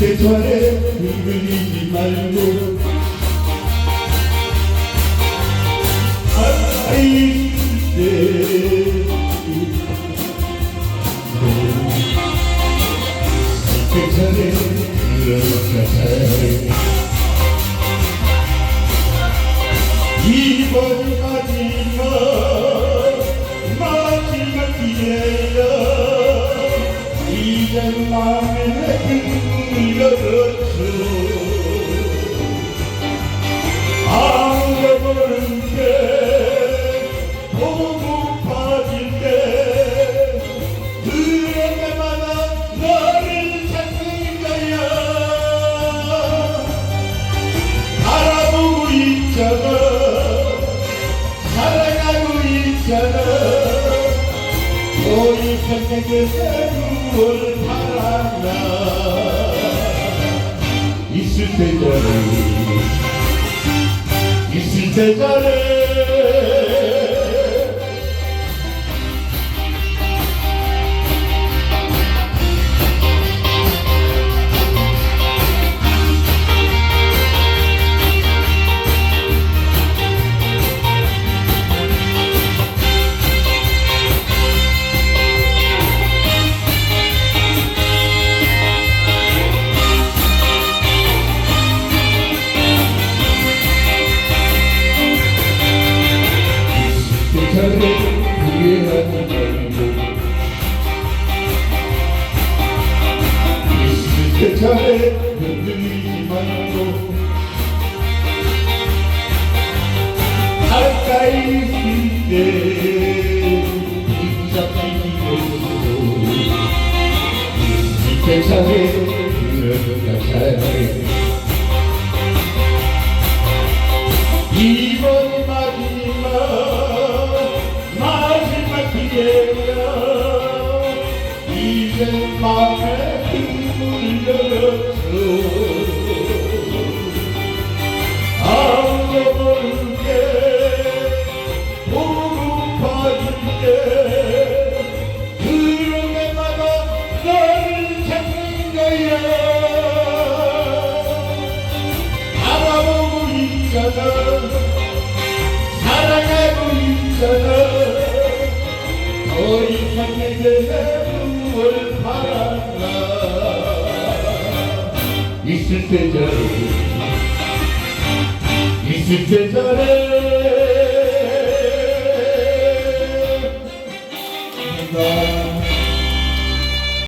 대전에 흔들리지 이번까지만 기회야 이젠 마음에 아무도 모른 게 보고 빠질 때 그럴 때마다 너를 찾는 거야. 바라보고 있잖아. 사랑하고 있잖아 너희 선생님의 무엇을 바란다 있을 때 잘해 있을 때 잘해 후회하는 말고 있을 때 잘해 흔들리지 말고 가까이 있을 때 붙잡히고 있을 때 잘해 이 이제 마음에 힘을 열었어 아무도 모르게 보고 빠질게 그런 때마다 너를 찾는 거야 바라보고 있잖아 사랑하고 있잖아 더 이상 내게 무엇을 바란다 있을 때 잘해 있을 때 잘해